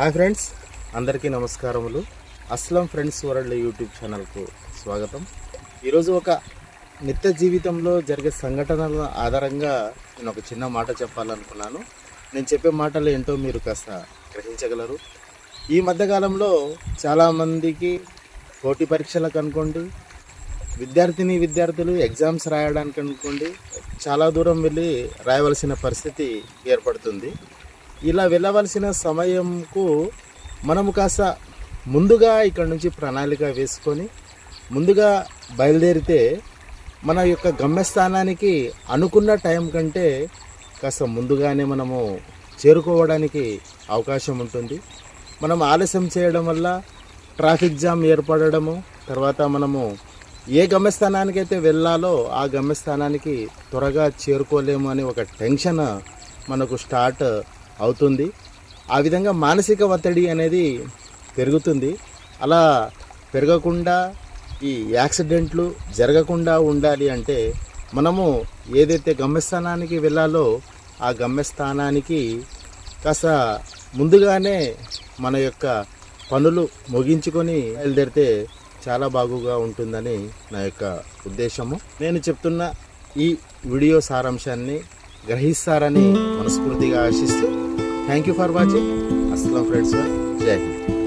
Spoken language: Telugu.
హాయ్ ఫ్రెండ్స్ అందరికీ నమస్కారములు. అస్లం ఫ్రెండ్స్ వరల్డ్ యూట్యూబ్ ఛానల్కు స్వాగతం. ఈరోజు ఒక నిత్య జీవితంలో జరిగే సంఘటనల ఆధారంగా నేను ఒక చిన్న మాట చెప్పాలనుకున్నాను. నేను చెప్పే మాటలు ఏంటో మీరు కాస్త గ్రహించగలరు. ఈ మధ్యకాలంలో చాలామందికి పోటీ పరీక్షలకు అనుకోండి విద్యార్థిని విద్యార్థులు ఎగ్జామ్స్ రాయడానికి అనుకోండి చాలా దూరం వెళ్ళి రాయవలసిన పరిస్థితి ఏర్పడుతుంది. ఇలా వెళ్ళవలసిన సమయంకు మనము కాస్త ముందుగా ఇక్కడ నుంచి ప్రణాళిక వేసుకొని ముందుగా బయలుదేరితే మన యొక్క గమ్యస్థానానికి అనుకున్న టైం కంటే కాస్త ముందుగానే మనము చేరుకోవడానికి అవకాశం ఉంటుంది. మనం ఆలస్యం చేయడం వల్ల ట్రాఫిక్ జామ్ ఏర్పడడము తర్వాత మనము ఏ గమ్యస్థానానికి అయితే వెళ్ళాలో ఆ గమ్యస్థానానికి త్వరగా చేరుకోలేము అని ఒక టెన్షన్ మనకు స్టార్ట్ అవుతుంది. ఆ విధంగా మానసిక ఒత్తిడి అనేది పెరుగుతుంది. అలా పెరగకుండా ఈ యాక్సిడెంట్లు జరగకుండా ఉండాలి అంటే మనము ఏదైతే గమ్యస్థానానికి వెళ్ళాలో ఆ గమ్యస్థానానికి కాస్త ముందుగానే మన యొక్క పనులు ముగించుకొని బయలుదేరితే చాలా బాగుగా ఉంటుందని నా యొక్క ఉద్దేశము. నేను చెప్తున్న ఈ వీడియో సారాంశాన్ని గ్రహిస్తారని మనస్ఫూర్తిగా ఆశిస్తూ థ్యాంక్ యూ ఫర్ వాచింగ్ అస్సలం ఫ్రెండ్స్ జై హింద్